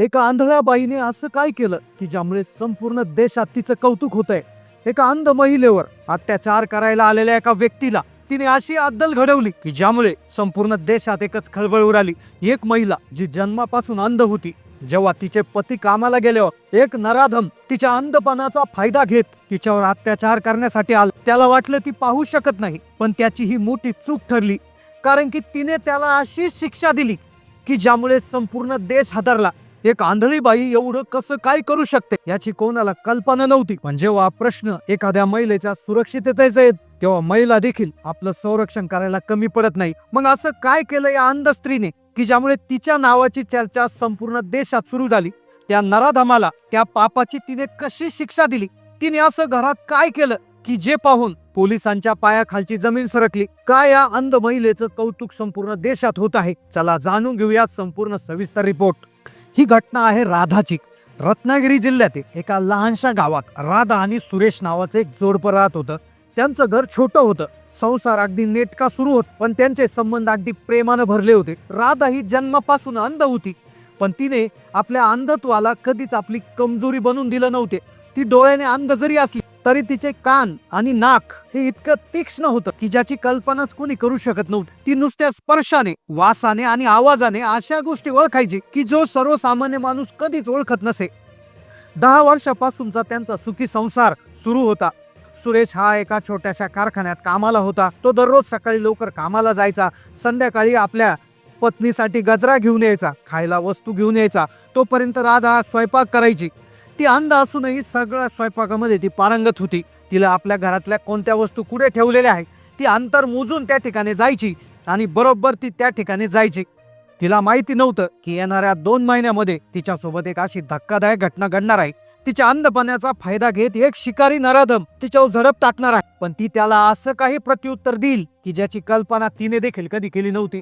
एका आंधळ्या बाईने असं काय केलं की ज्यामुळे संपूर्ण देशात तिचं कौतुक होत आहे एका अंध महिलेवर अत्याचार करायला आलेल्या एका व्यक्तीला तिने अशी अद्दल घडवली की ज्यामुळे संपूर्ण देशात एकच खळबळ उडाली. एक महिला जी जन्मापासून अंध होती जेव्हा तिचे पती कामाला गेल्यावर एक नराधम तिच्या अंधपणाचा फायदा घेत तिच्यावर अत्याचार करण्यासाठी आला. त्याला वाटलं ती पाहू शकत नाही पण त्याची ही मोठी चूक ठरली. कारण की तिने त्याला अशी शिक्षा दिली की ज्यामुळे संपूर्ण देश हादरला. एक आंधळी बाई एवढं कसं काय करू शकते? याची कोणाला कल्पना नव्हती. पण जेव्हा प्रश्न एखाद्या महिलेच्या सुरक्षिततेचा येत तेव्हा महिला देखील आपलं संरक्षण करायला कमी पडत नाही. मग असं काय केलं या अंध स्त्रीने की ज्यामुळे तिच्या नावाची चर्चा संपूर्ण देशात सुरू झाली? त्या नराधमाला त्या पापाची तिने कशी शिक्षा दिली? तिने असं घरात काय केलं? की जे पाहून पोलिसांच्या पायाखालची जमीन सरकली. काय या अंध महिलेचं कौतुक संपूर्ण देशात होत आहे? चला जाणून घेऊया संपूर्ण सविस्तर रिपोर्ट. ही घटना आहे राधाची. रत्नागिरी जिल्ह्यातील एका लहानशा गावात राधा आणि सुरेश नावाचं एक जोडपं राहत होतं. त्यांचं घर छोटं होतं. संसार अगदी नेटका सुरू होत पण त्यांचे संबंध अगदी प्रेमानं भरले होते. राधा ही जन्मापासून अंध होती पण तिने आपल्या अंधत्वाला कधीच आपली कमजोरी बनून दिलं नव्हते. ती डोळ्याने अंध जरी असली तरी तिचे कान आणि नाक हे इतकं तीक्ष्ण होतं की ज्याची कल्पनाच कोणी करू शकत नव्हती. ती नुसत्या स्पर्शाने वासाने आणि आवाजाने अशा गोष्टी ओळखायची की जो सर्वसामान्य माणूस कधीच ओळखत नसे. दहा वर्षापासूनचा त्यांचा सुखी संसार सुरू होता. सुरेश हा एका छोट्याशा कारखान्यात कामाला होता. तो दररोज सकाळी लवकर कामाला जायचा. संध्याकाळी आपल्या पत्नीसाठी गजरा घेऊन यायचा. खायला वस्तू घेऊन यायचा. तोपर्यंत राधा स्वयंपाक करायची. ती अंध असूनही सगळ्या स्वयंपाकामध्ये ती पारंगत होती. तिला आपल्या घरातल्या कोणत्या वस्तू कुठे ठेवलेल्या आहेत ती अंतर मोजून त्या ठिकाणी जायची आणि बरोबर ती त्या ठिकाणी जायची. तिला माहिती नव्हतं की येणाऱ्या दोन महिन्यामध्ये तिच्यासोबत एक अशी धक्कादायक घटना घडणार आहे. तिच्या अंधपणाचा फायदा घेत एक शिकारी नराधम तिच्यावर झडप टाकणार आहे. पण ती त्याला असं काही प्रत्युत्तर देईल की ज्याची कल्पना तिने देखील कधी केली नव्हती.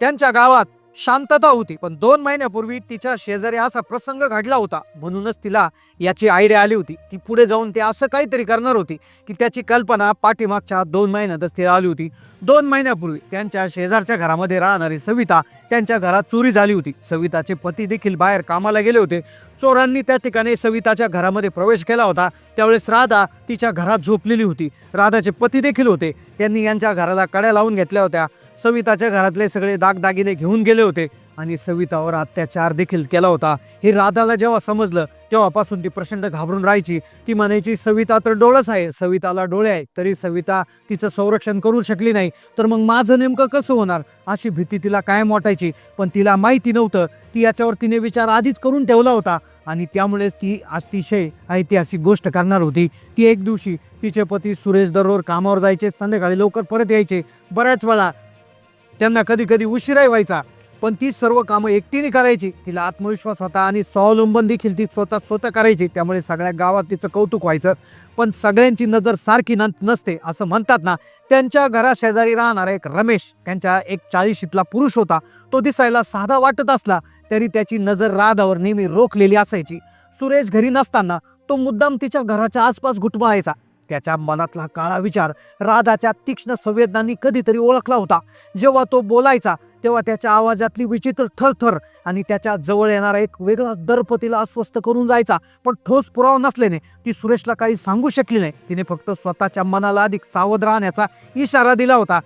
त्यांच्या गावात शांतता होती पण दोन महिन्यापूर्वी तिच्या शेजारी असा प्रसंग घडला होता. म्हणूनच तिला याची आयडिया आली होती. ती पुढे जाऊन ते असं काहीतरी करणार होती की त्याची कल्पना पाठीमागच्या दोन महिन्यातच तिला आली होती. दोन महिन्यापूर्वी त्यांच्या शेजारच्या घरामध्ये राहणारी सविता त्यांच्या घरात चोरी झाली होती. सविताचे पती देखील बाहेर कामाला गेले होते. चोरांनी त्या ठिकाणी सविताच्या घरामध्ये प्रवेश केला होता. त्यावेळेस राधा तिच्या घरात झोपलेली होती. राधाचे पती देखील होते. त्यांनी यांच्या घराला कड्या लावून घेतल्या होत्या. सविताच्या घरातले सगळे दागदागिने घेऊन गेले होते आणि सवितावर अत्याचार देखील केला होता. हे राधाला जेव्हा समजलं तेव्हापासून ती प्रचंड घाबरून राहायची. ती म्हणायची सविता तर डोळस आहे. सविताला डोळे आहे तरी सविता तिचं संरक्षण करू शकली नाही. तर मग माझं नेमकं कसं होणार? अशी भीती तिला कायम वाटायची. पण तिला माहिती नव्हतं. ती याच्यावर तिने विचार आधीच करून ठेवला होता. आणि त्यामुळेच ती अतिशय ऐतिहासिक गोष्ट करणार होती. ती एक दिवशी तिचे पती सुरेश दररोज कामावर जायचे संध्याकाळी लवकर परत यायचे. बऱ्याच वेळा त्यांना कधी कधी उशिराही व्हायचा. पण ती सर्व कामं एकटीने करायची. तिला आत्मविश्वास होता आणि स्वावलंबन देखील ती स्वतः स्वतः करायची. त्यामुळे सगळ्या गावात तिचं कौतुक व्हायचं. पण सगळ्यांची नजर सारखी न नसते असं म्हणतात ना. त्यांच्या घराशेजारी राहणारा एक रमेश त्यांच्या एक चाळीशीतला पुरुष होता. तो दिसायला साधा वाटत असला तरी त्याची नजर राधावर नेहमी रोखलेली असायची. सुरेश घरी नसताना तो मुद्दाम तिच्या घराच्या आसपास घुटमाळायचा. त्याच्या मनातला काळा विचार राधाच्या तीक्ष्ण संवेदनांनी कधीतरी ओळखला होता. जेव्हा तो बोलायचा तेव्हा त्याच्या आवाजातली विचित्र थरथर आणि त्याच्याजवळ येणारा एक वेगळा दर्प तिला अस्वस्थ करून जायचा. पण ठोस पुरावा नसल्याने ती सुरेशला काही सांगू शकली नाही. तिने फक्त स्वतःच्या मनाला अधिक सावध राहण्याचा इशारा दिला होता.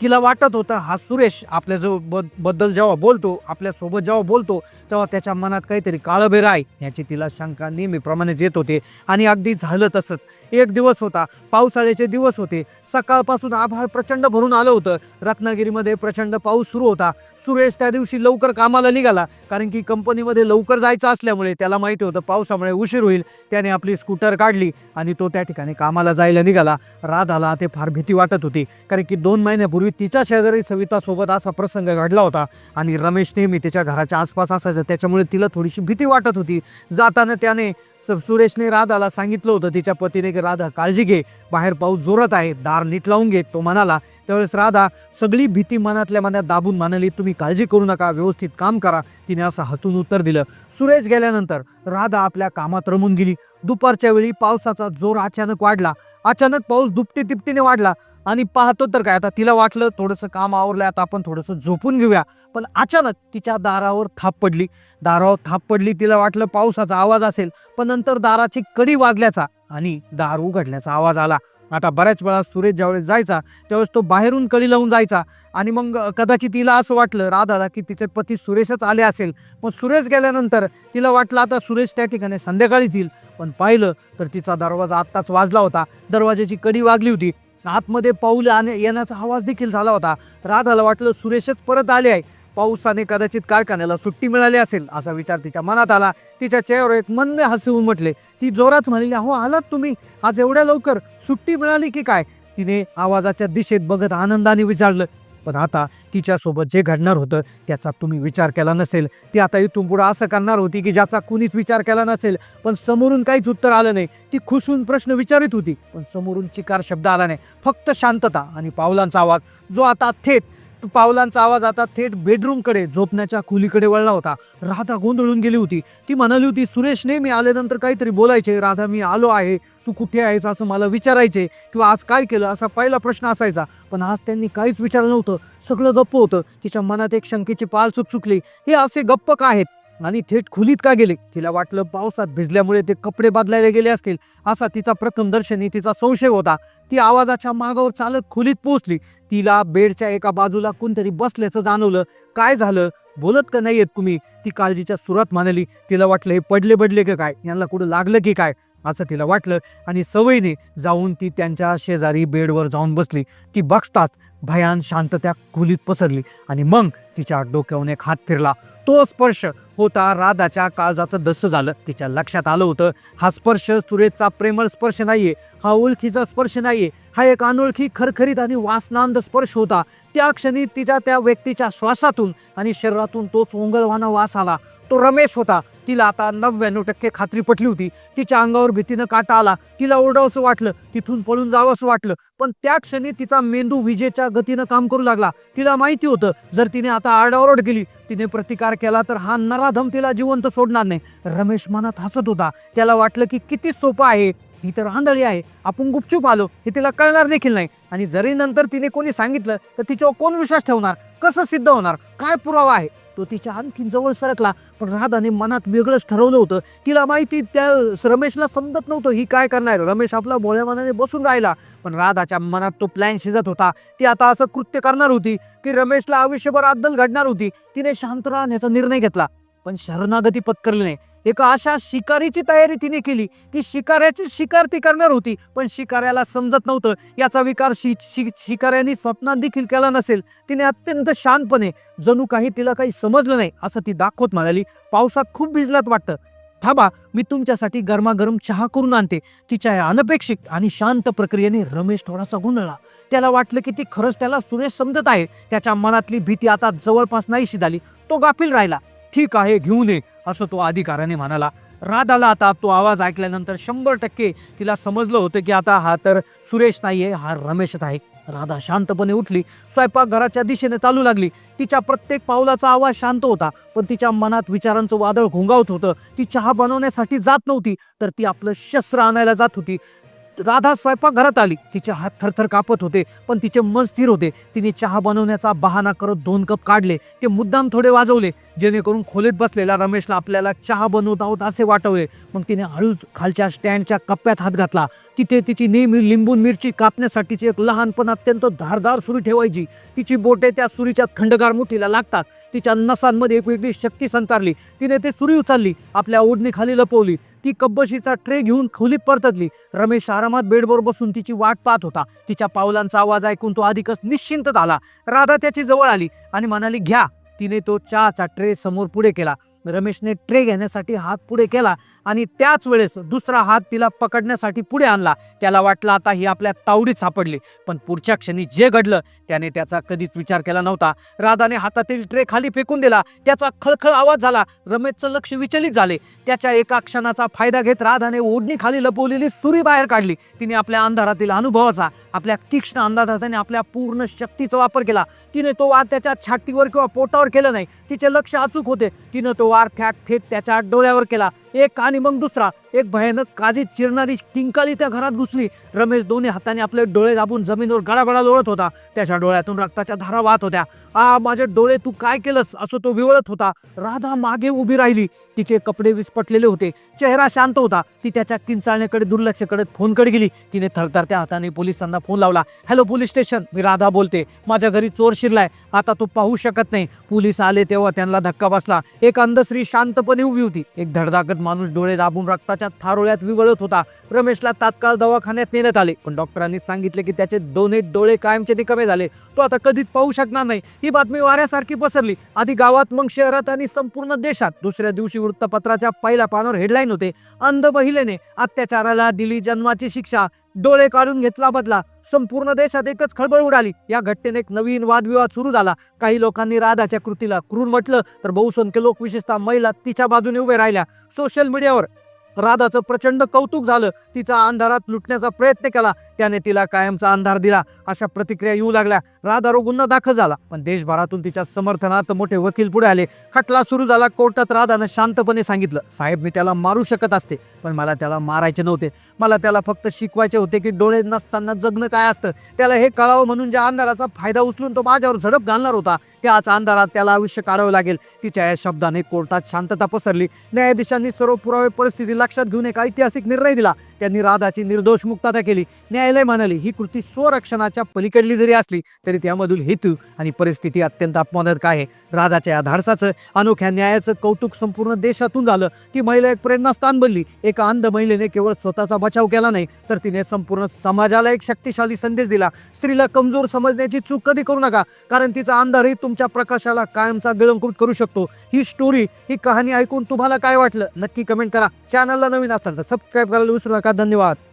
तिला वाटत होतं हा सुरेश आपल्या जो बद्दल जेव्हा बोलतो आपल्यासोबत जेव्हा बोलतो तेव्हा त्याच्या मनात काहीतरी काळबेर आहे याची तिला शंका नेहमीप्रमाणेच येत होते. आणि अगदी झालं तसंच. एक दिवस होता पावसाळ्याचे दिवस होते. सकाळपासून आभाळ प्रचंड भरून आलं होतं. रत्नागिरीमध्ये प्रचंड पाऊस सुरू होता. सुरेश त्या दिवशी लवकर कामाला निघाला कारण की कंपनीमध्ये लवकर जायचं असल्यामुळे त्याला माहिती होतं पावसामुळे उशीर होईल. त्याने आपली स्कूटर काढली आणि तो त्या ठिकाणी कामाला जायला निघाला. राधाला ते फार भीती वाटत होती कारण की दोन महिन्यापूर्वी तिच्या शेजारी सवितासोबत असा प्रसंग घडला होता. आणि रमेश नेहमी तिच्या घराच्या आसपास असायचं. त्याच्यामुळे तिला थोडीशी भीती वाटत होती. जाताना त्याने स- सुरेशने राधाला सांगितलं होतं तिच्या पतीने की राधा काळजी घे. बाहेर पाऊस जोरात आहे. दार नीट लावून घे तो म्हणाला. त्यावेळेस राधा सगळी भीती मनातल्या मनात दाबून म्हणाली तुम्ही काळजी करू नका. व्यवस्थित काम करा. तिने असं हसून उत्तर दिलं. सुरेश गेल्यानंतर राधा आपल्या कामात रमून गेली. दुपारच्या वेळी पावसाचा जोर अचानक वाढला. अचानक पाऊस दुपटी तिपटीने वाढला. आणि पाहतो तर काय आता तिला वाटलं थोडंसं काम आवरलं आता आपण थोडंसं झोपून घेऊया. पण अचानक तिच्या दारावर थाप पडली. दारावर थाप पडली तिला वाटलं पावसाचा आवाज असेल पण नंतर दाराची कडी वाजल्याचा आणि दार उघडल्याचा आवाज आला. आता बऱ्याच वेळा सुरेश ज्यावेळेस जायचा त्यावेळेस तो बाहेरून कडी लावून जायचा. आणि मग कदाचित तिला असं वाटलं राधाला की तिचे पती सुरेशच आले असेल. मग सुरेश गेल्यानंतर तिला वाटलं आता सुरेश त्या ठिकाणी संध्याकाळीच येईल. पण पाहिलं तर तिचा दरवाजा आत्ताच वाजला होता. दरवाजाची कडी वागली होती. आतमध्ये पाऊल आणे येण्याचा आवाज देखील झाला होता. राधाला वाटलं सुरेशच परत आले आहे. पावसाने कदाचित कारखान्याला सुट्टी मिळाली असेल असा विचार तिच्या मनात आला. तिच्या चेहऱ्यावर एक मंद हसवून म्हटले ती जोरात म्हणाली अहो आलात तुम्ही? आज एवढ्या लवकर? सुट्टी मिळाली की काय? तिने आवाजाच्या दिशेत बघत आनंदाने विचारलं पण आता तिच्यासोबत जे घडणार होतं त्याचा तुम्ही विचार केला नसेल. ती आता इथून पुढं असं करणार होती की ज्याचा कुणीच विचार केला नसेल. पण समोरून काहीच उत्तर आलं नाही. ती खुशून प्रश्न विचारित होती. पण समोरून चिकार शब्द आला नाही. फक्त शांतता आणि पावलांचा आवाज जो आता थेट पावलांचा आवाज आता थेट बेडरूमकडे झोपण्याच्या खोलीकडे वळला होता. राधा गोंधळून गेली होती. ती म्हणाली होती सुरेश मी आल्यानंतर काहीतरी बोलायचे. राधा मी आलो आहे. तू कुठे आहेस असं मला विचारायचे किंवा आज काय केलं असा पहिला प्रश्न असायचा. पण आज त्यांनी काहीच विचारलं नव्हतं. सगळं गप्प होतं. तिच्या मनात एक शंकेची पाल सुकसुकली हे असे गप्प का आहेत? आणि थेट खोलीत का गेले? तिला वाटलं पावसात भिजल्यामुळे ते कपडे बदलायला गेले असतील. असा तिचा प्रथम दर्शनी तिचा संशय होता. ती आवाजाच्या मागावर चालत खोलीत पोहोचली. तिला बेडच्या एका बाजूला कोणतरी बसल्याचं जाणवलं. काय झालं? बोलत का नाही येत तुम्ही? ती काळजीच्या सुरात म्हणाली तिला वाटलं हे पडले पडले का काय? यांना कुठं लागलं की काय? असं तिला वाटलं आणि सवयीने जाऊन ती त्यांच्या शेजारी बेडवर जाऊन बसली. ती बघताच भयान शांत त्या खोलीत पसरली आणि मग तिच्या डोक्याहून एक हात फिरला. तो स्पर्श होता राधाच्या काळजाचं दस्त झालं. तिच्या लक्षात आलं होतं हा स्पर्श सुरेशचा प्रेमळ स्पर्श नाहीये हा ओळखीचा स्पर्श नाहीये हा एक अनोळखी खरखरीत आणि वासनांद स्पर्श होता. त्या क्षणी तिच्या त्या व्यक्तीच्या श्वासातून आणि शरीरातून तोच ओंगळवाना वास आला. तो रमेश होता. तिला आता नव्याण्णव टक्के खात्री पटली होती. तिच्या अंगावर भीतीनं काटा आला. तिला ओरडावंसं वाटलं. तिथून पळून जावंसं वाटलं. पण त्या क्षणी तिचा मेंदू विजेच्या गतीनं काम करू लागला. तिला माहिती होतं जर तिने आता आरडाओरड केली तिने प्रतिकार केला तर हा नराधम तिला जिवंत सोडणार नाही. रमेश मनात हसत होता. त्याला वाटलं की किती सोपं आहे ही तर आंधळी आहे. आपण गुपचूप आलो हे तिला कळणार देखील नाही. आणि जरी नंतर तिने कोणी सांगितलं तर तिच्यावर कोण विश्वास ठेवणार? कसं सिद्ध होणार? काय पुरावा आहे? तो तिच्या आणखीन जवळ सरकला पण राधाने मनात वेगळंच ठरवलं होतं. तिला माहिती त्या रमेशला समजत नव्हतं ही काय करणार रमेश आपला भोळ्या मनाने बसून राहिला पण राधाच्या मनात तो प्लॅन शिजत होता. ती आता असं कृत्य करणार होती की रमेशला आयुष्यभर अद्दल घडणार होती. तिने शांत राहण्याचा निर्णय घेतला. पण शरणागती पत्करली नाही. एका अशा शिकारीची तयारी तिने केली की शिकाऱ्याची शिकार ती करणार होती पण शिकाऱ्याला समजत नव्हतं. याचा विकार शि शि शिकाऱ्याने स्वप्नात देखील केला नसेल. तिने अत्यंत शांतपणे जणू काही तिला काही समजलं नाही असं ती दाखवत म्हणाली पावसात खूप भिजलात वाटतं. थांबा मी तुमच्यासाठी गरमागरम चहा करून आणते. तिच्या या अनपेक्षित आणि शांत प्रक्रियेने रमेश थोडासा गुंधळला. त्याला वाटलं की ती खरंच त्याला सुरेश समजत आहे. त्याच्या मनातली भीती आता जवळपास नाहीशी झाली. तो गाफील राहिला. ठीक आहे घेऊन ये असं तो अधिकाऱ्याने म्हणाला. राधाला आता तो आवाज ऐकल्यानंतर शंभर टक्के तिला समजलं होतं की आता हा तर सुरेश नाहीये हा रमेशच आहे. राधा शांतपणे उठली स्वयंपाकघराच्या दिशेने चालू लागली. तिच्या प्रत्येक पावलाचा आवाज शांत होता पण तिच्या मनात विचारांचं वादळ घोंगावत होतं. ती चहा बनवण्यासाठी जात नव्हती तर ती आपलं शस्त्र आणायला जात होती. राधा स्वयंपाकघरात आली. तिचे हात थरथर कापत होते पण तिचे मन स्थिर होते. तिने चहा बनवण्याचा बहाणा करत दोन कप काढले. ते मुद्दाम थोडे वाजवले जेणेकरून खोलीत बसलेला रमेशला आपल्याला चहा बनवत आहोत असे वाटवले. मग तिने हळूच खालच्या स्टँडच्या कप्प्यात हात घातला. तिथे तिची नेहमी लिंबून मिरची कापण्यासाठीची एक लहानपण अत्यंत धारदार सुरी ठेवायची. तिची बोटे त्या सुरीच्या खंडगार मुठीला लागतात. तिच्या नसांमध्ये एक वेगळी शक्ती संचारली. तिने ते सुरी उचलली. आपल्या ओढणीखाली लपवली. ती कब्बशीचा ट्रे घेऊन खोलीत परतली. रमेश आरामात बेडवर बसून तिची वाट पाहत होता. तिच्या पावलांचा आवाज ऐकून तो अधिकच निश्चिंत झाला राधा त्याची जवळ आली आणि म्हणाली घ्या. तिने तो चहाचा ट्रे समोर पुढे केला. रमेशने ट्रे घेण्यासाठी हात पुढे केला आणि त्याच वेळेस दुसरा हात तिला पकडण्यासाठी पुढे आणला. त्याला वाटलं आता ही आपल्या तावडीत सापडली. पण पुढच्या क्षणी जे घडलं त्याने त्याचा कधीच विचार केला नव्हता. राधाने हातातील ट्रे खाली फेकून दिला. त्याचा खळखळ आवाज झाला. रमेशचं लक्ष विचलित झाले. त्याच्या एका क्षणाचा फायदा घेत राधाने ओढणी खाली लपवलेली सुरी बाहेर काढली. तिने आपल्या अंधारातील अनुभवाचा आपल्या तीक्ष्ण अंदाजाने आपल्या पूर्ण शक्तीचा वापर केला. तिने तो वाद त्याच्या छाटीवर किंवा पोटावर केलं नाही. तिचे लक्ष अचूक होते. तिनं तो वार थ्याट थेट त्याच्या डोळ्यावर केला. एक आणि मग दुसरा. एक भयानक काजीत चिरणारी किंकाळी त्या घरात घुसली. रमेश दोन्ही हाताने आपले डोळे दाबून जमिनीवर गडाबडा लोळत होता. त्याच्या डोळ्यातून रक्ताच्या धारा वाहत होत्या. आ माझे डोळे तू काय केलंस? असं तो विवळत होता. राधा मागे उभी राहिली. तिचे कपडे विस्पटलेले होते. चेहरा शांत होता. ती त्याच्या किंचाळण्याकडे दुर्लक्ष करत फोनकडे गेली. तिने थरथरत्या हाताने पोलिसांना फोन लावला. Hello police station. मी राधा बोलते. माझ्या घरी चोर शिरलाय. आता तो पाहू शकत नाही. पोलीस आले तेव्हा त्यांना धक्का बसला. एक अंधश्री शांतपणे उभी होती. एक धडधाकट माणूस डोळे दाबून रक्ताच्या थारोळ्यात विवळत होता. रमेशला तात्काळ दवाखान्यात नेण्यात आले. पण डॉक्टरांनी सांगितले की त्याचे दोन्ही डोळे कायमचे निकमे झाले. तो आता कधीच पाहू शकणार नाही. ही बातमी वाऱ्यासारखी पसरली. आधी गावात मग शहरात आणि संपूर्ण देशात. दुसऱ्या दिवशी वृत्तपत्राच्या पहिल्या पानावर हेडलाईन होते. अंध महिलेने अत्याचाराला दिली जन्माची शिक्षा. डोळे काढून घेतला बदला. संपूर्ण देशात एकच खळबळ उडाली. या घटनेने एक नवीन वादविवाद सुरू झाला. काही लोकांनी राधाच्या कृतीला क्रूर म्हटलं तर बहुसंख्य लोक विशेषतः महिला तिच्या बाजूने उभे राहिल्या. सोशल मीडियावर राधाचं प्रचंड कौतुक झालं. तिचा अंधारात लुटण्याचा प्रयत्न केला. त्याने तिला कायमचा अंधार दिला. अशा प्रतिक्रिया येऊ लागल्या. राधारो गुन्हा दाखल झाला. पण देशभरातून तिच्या समर्थनात मोठे वकील पुढे आले. खटला सुरू झाला. कोर्टात राधानं शांतपणे सांगितलं साहेब मी त्याला मारू शकत असते पण मला त्याला मारायचे नव्हते. मला त्याला फक्त शिकवायचे होते की डोळे नसताना जगणं काय असतं? त्याला हे कळावं म्हणून ज्या अंधाराचा फायदा उचलून तो माझ्यावर झडप घालणार होता. त्याच अंधारात त्याला आयुष्य काढावं लागेल. तिच्या या शब्दाने कोर्टात शांतता पसरली. न्यायाधीशांनी सर्व पुरावे परिस्थिती लक्षात घेऊन एक ऐतिहासिक निर्णय दिला. त्यांनी राधाची निर्दोष मुक्तता केली. न्यायालय म्हणाले ही कृती स्वरक्षणाच्या पलीकडली जरी असली तरी त्यामधील हेतू आणि परिस्थिती अत्यंत अपमानक आहे. राधाच्या या धाडसाचं अनोख्या न्यायाचं कौतुक संपूर्ण देशातून झालं. ती महिला एक प्रेरणास्थान बनली. एका अंध महिलेने केवळ स्वतःचा बचाव केला नाही तर तिने संपूर्ण समाजाला एक शक्तिशाली संदेश दिला. स्त्रीला कमजोर समजण्याची चूक कधी करू नका कारण तिचा अंधारही तुम तुमच्या प्रकाशाला कायमचा गिळंकृत करू शकतो. ही स्टोरी ही कहाणी ऐकून तुम्हाला काय वाटलं? नक्की कमेंट करा. चॅनलला नवीन असाल तर सबस्क्राईब करायला विसरू नका. धन्यवाद.